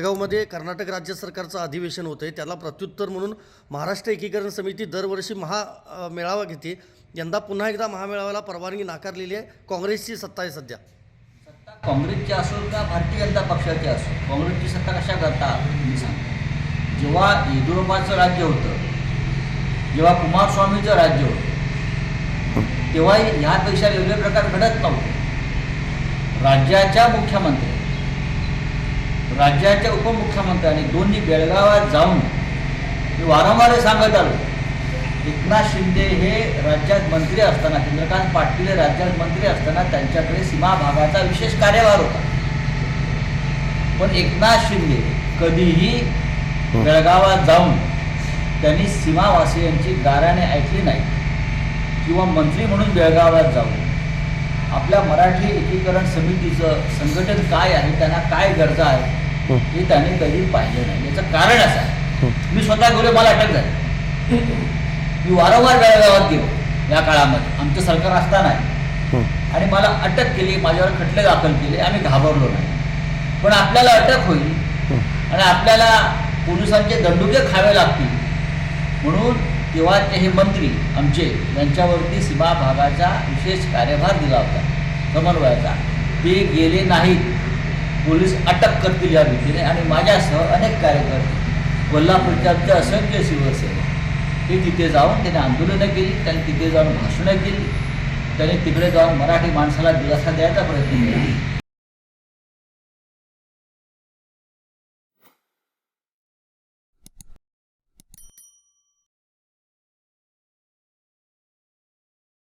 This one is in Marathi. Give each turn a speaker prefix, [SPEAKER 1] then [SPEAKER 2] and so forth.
[SPEAKER 1] जळगावमध्ये कर्नाटक राज्य सरकारचं अधिवेशन होतं आहे त्याला प्रत्युत्तर म्हणून महाराष्ट्र एकीकरण समिती दरवर्षी महा मेळावा घेते. यंदा पुन्हा एकदा महामेळाव्याला परवानगी नाकारलेली आहे. काँग्रेसची सत्ता आहे सध्या.
[SPEAKER 2] सत्ता काँग्रेसची असो का भारतीय जनता पक्षाची असो काँग्रेसची सत्ता कशा करता मी सांगतो जेव्हा येदुरप्पाचं राज्य होतं जेव्हा कुमारस्वामीचं राज्य होतं तेव्हाही ह्यापेक्षा वेगळे प्रकार घडत नव्हते. राज्याच्या मुख्यमंत्री राज्याच्या उपमुख्यमंत्र्यांनी दोन्ही बेळगावात जाऊन मी वारंवार सांगत आलो. एकनाथ शिंदे हे राज्यात मंत्री असताना चंद्रकांत पाटील राज्यात मंत्री असताना त्यांच्याकडे सीमा भागाचा विशेष कार्यभार होता. पण एकनाथ शिंदे कधीही बेळगावात जाऊन त्यांनी सीमावासियांची गाऱ्याने ऐकली नाही किंवा मंत्री म्हणून बेळगावात जाऊन आपल्या मराठी एकीकरण समितीचं संघटन काय आहे त्यांना काय गरजा आहे हे त्यांनी कधी पाहिलं नाही. याचं कारण असं आहे. मी स्वतः गेलो मला अटक झाली. मी वारंवार बेळगावात गेलो या काळामध्ये. आमचं सरकार असताना आणि मला अटक केली माझ्यावर खटले दाखल केले आम्ही घाबरलो नाही. पण आपल्याला अटक होईल. आणि आपल्याला पोलिसांचे दंडुके खावे लागतील. म्हणून तेव्हाचे हे मंत्री आमचे यांच्यावरती सीमा भागाचा विशेष कार्यभार दिला होता. समन्वयाचा. ते गेले नाहीत. पोलीस अटक करतील या भीतीने आणि माझ्यासह अनेक कार्यकर्ते कोल्हापूरच्या आमचे असंख्य शिवसेना हे तिथे जाऊन त्याने आंदोलनं केली त्यांनी तिथे जाऊन भाषणं केली त्याने तिकडे जाऊन मराठी माणसाला दिलासा द्यायचा प्रयत्न केला.